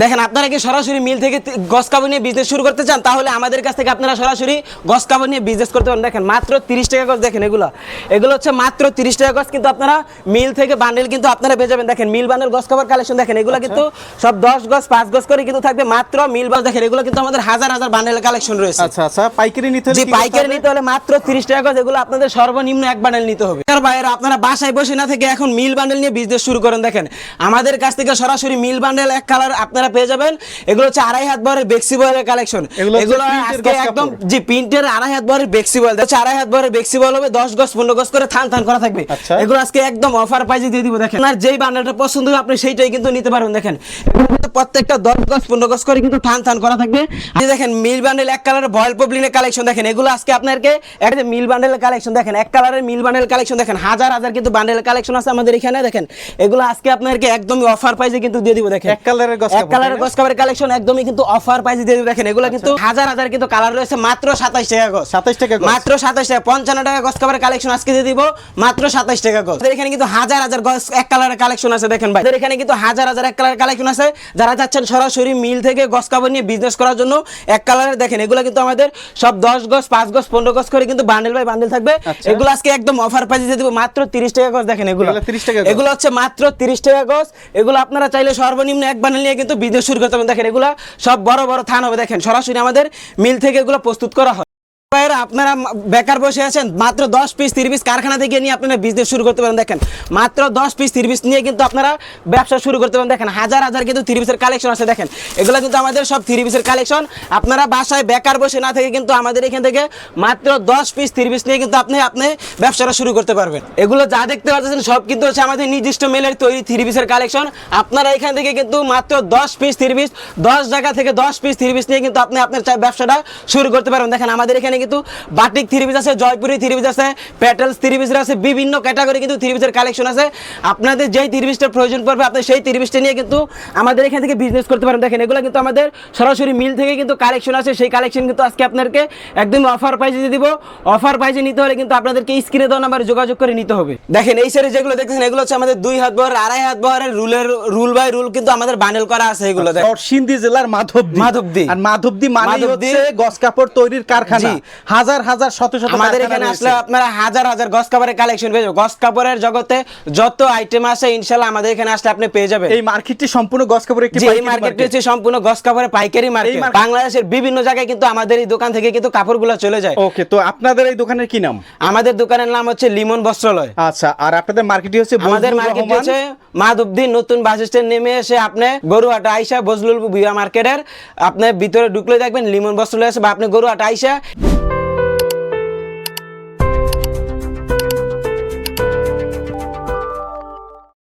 দেখেন আপনারা কি সরাসরি মিল থেকে গস কাপড় নিয়ে বিজনেস শুরু করতে চান? তাহলে আমাদের কাছ থেকে আপনারা সরাসরি গস কাপড় নিয়ে বিজনেস করতে পারেন। দেখেন মাত্র তিরিশ টাকা গজ দেখেন এগুলো। এগুলো হচ্ছে মাত্র তিরিশ টাকা গজ কিন্তু আপনারা মিল থেকে বান্ডেল কিন্তু আপনারা পেয়ে যাবেন। দেখেন মিল বান্ডেল গস কাপড় কালেকশন দেখেন এগুলো কিন্তু সব দশ গজ পাঁচ গজ করে কিন্তু থাকবে। মাত্র মিল বাস দেখেন এগুলো কিন্তু আমাদের হাজার হাজার বান্ডেলের কালেকশন রয়েছে। আচ্ছা আচ্ছা পাইকারি নিতে হলে জি পাইকারি? নিতে হলে মাত্র 30 টাকা গজ এগুলো আপনাদের সর্বনিম্ন এক বান্ডেল নিতে হবে। আর ভাইয়েরা আপনারা বাসায় বসে না থেকে এখন মিল বান্ডেল নিয়ে বিজনেস শুরু করেন দেখেন। আমাদের কাছ থেকে সরাসরি মিল বান্ডেল এক কালার আপনারা পেয়ে যাবেন। এগুলো হচ্ছে আড়াই হাত বরের বেক্সি বয়েলের কালেকশন। এগুলো আজকে একদম। জি প্রিন্টের আড়াই হাত বরের বেক্সি বয়েল। হচ্ছে আড়াই হাত বরের বেক্সি বয়েল হবে 10 গজ 15 গজ করে থান থান করা থাকবে। আচ্ছা। এগুলো আজকে একদম অফার প্রাইসে দিয়ে দিব দেখেন। আর যেই বান্ডেলটা পছন্দ হবে আপনি সেইটাই কিন্তু নিতে পারবেন দেখেন। কিন্তু প্রত্যেকটা 10 গজ 15 গজ করে কিন্তু থান থান করা থাকবে। এই দেখেন মিল বান্ডেল এক কালারের ভয়েল পবলিনের কালেকশন দেখেন এগুলো আজকে আপনাকে একটা মিল বান্ডেলের কালেকশন দেখেন এক কালারের মিল বান্ডেল কালেকশন দেখেন হাজার হাজার কিন্তু বান্ডেলের কালেকশন আছে আমাদের এখানে দেখেন। এগুলো আজকে আপনাকে একদমই অফার প্রাইসে কিন্তু দিয়ে দিব দেখেন। এক কালারের গজ এক কালারের? গজ কাপড়ের কালেকশন একদমই কিন্তু অফার প্রাইসে দিয়ে দিব দেখেন। এগুলো কিন্তু হাজার হাজার কিন্তু কালার রয়েছে মাত্র 27 টাকা গজ। 27 টাকা মাত্র 27 টাকা 55 টাকা গজ কাপড়ের কালেকশন আজকে দিয়ে দিব মাত্র 27 টাকা গজ। এখানে কিন্তু হাজার হাজার গজ এক কালারের কালেকশন আছে দেখেন ভাই। এখানে কিন্তু হাজার হাজার এক কালারের কালেকশন আছে যারা চাচ্ছেন সরাসরি মিল থেকে গজ কাপড় নিয়ে বিজনেস করার জন্য এক কালারের দেখেন এগুলো কিন্তু আমাদের সব 10 গজ পাঁচ গজ 15 গজ করে কিন্তু বান্ডেল বাই বান্ডেল থাকবে। আচ্ছা। এগুলো আজকে একদম অফার প্রাইসে দিয়ে দিব মাত্র 30 টাকা গজ দেখেন এগুলো। এগুলো 30 টাকা এগুলো হচ্ছে মাত্র 30 টাকা গজ এগুলো আপনারা চাইলে সর্বনিম্ন এক বান্ডেল নিয়ে কিন্তু বিজনেস শুরু করতে পারেন দেখেন এগুলো সব বড় বড় থান হবে। দেখেন সরাসরি আমাদের মিল থেকে এগুলো প্রস্তুত করা হয়। আপনারা বেকার বসে আছেন, মাত্র দশ পিস তিরিশ পিস কারখানা থেকে নিয়ে আপনারা বিজনেস শুরু করতে পারেন, দেখেন। মাত্র দশ পিস তিরিশ নিয়ে কিন্তু আপনারা ব্যবসা শুরু করতে পারেন, দেখেন। হাজার হাজার কিন্তু পিসের কালেকশন আছে, দেখেন। এগুলো কিন্তু আমাদের সব পিসের কালেকশন আপনারা বাসায় বেকার বসে না থেকে কিন্তু আমাদের এখান থেকে মাত্র দশ পিস পিস নিয়ে কিন্তু আপনি আপনি ব্যবসাটা শুরু করতে পারবেন। এগুলো যা দেখতে পাচ্ছেন, সব কিন্তু হচ্ছে আমাদের নির্দিষ্ট মেলের তৈরি পিসের কালেকশন আপনারা এখান থেকে কিন্তু মাত্র দশ পিস পিস দশ জায়গা থেকে দশ পিস পিস নিয়ে কিন্তু আপনি, আপনার ব্যবসাটা শুরু করতে পারবেন। দেখেন, আমাদের এখানে কিন্তু বাটিক থ্রি পিস আছে জয়পুরি থ্রি পিস আছে প্যাটেলস থ্রি পিস আছে বিভিন্ন ক্যাটাগরি কিন্তু থ্রি পিসের কালেকশন আছে। আপনাদের যেই থ্রি পিসটার প্রয়োজন পড়বে আপনি সেই থ্রি পিসটা নিয়ে কিন্তু আমাদের এখান থেকে বিজনেস করতে পারেন। দেখেন এগুলো কিন্তু আমাদের সরাসরি মিল থেকে কিন্তু কালেকশন আছে। সেই কালেকশন কিন্তু আজকে আপনাদেরকে একদম অফার প্রাইসে দিয়ে দিব। অফার প্রাইসে নিতে হলে কিন্তু আপনাদেরকে স্ক্রিনে দেওয়া নাম্বারে যোগাযোগ করে নিতে হবে। দেখেন এই সাইডে যেগুলো দেখতেছেন এগুলো হচ্ছে আমাদের দুই হাত বহর আড়াই হাত বহরের রুলের রুল বাই রুল কিন্তু আমাদের বান্ডেল করা আছে এগুলো। দেখেন নরসিংদী জেলার মাধবদী। মাধবদী। আর মাধবদী মানে। হচ্ছে গস কাপড় তৈরির কারখানা। হাজার হাজার শত শত আমাদের এখানে আসলে আপনারা হাজার হাজার গস কাপড়ের কালেকশন পেয়ে যাবেন। গস কাপড়ের জগতে যত আইটেম আছে ইনশাল্লাহ আমাদের এখানে আসলে আপনি পেয়ে যাবেন। এই মার্কেটটি সম্পূর্ণ গস কাপড়ের একটি এই পাইকারি মার্কেটটি market। হচ্ছে সম্পূর্ণ গস কাপড়ের পাইকারি মার্কেট বাংলাদেশের বিভিন্ন জায়গায় কিন্তু আমাদের এই দোকান থেকে কিন্তু কাপড়গুলো চলে যায়। ওকে তো আপনাদের এই দোকানের কি নাম? আমাদের দোকানের নাম হচ্ছে লিমন বস্ত্রালয়। আচ্ছা আর আপনাদের মার্কেটটি হচ্ছে আমাদের মার্কেট। হচ্ছে মাধবদী নতুন বাস স্ট্যান্ড নেমে এসে আপনি গরুহাটা আইসা বজলুল ভুইয়া মার্কেটের আপনি ভিতরে ঢুকলে দেখবেন লিমন বস্ত্রালয় আছে বা আপনি গরুহাটা আইসা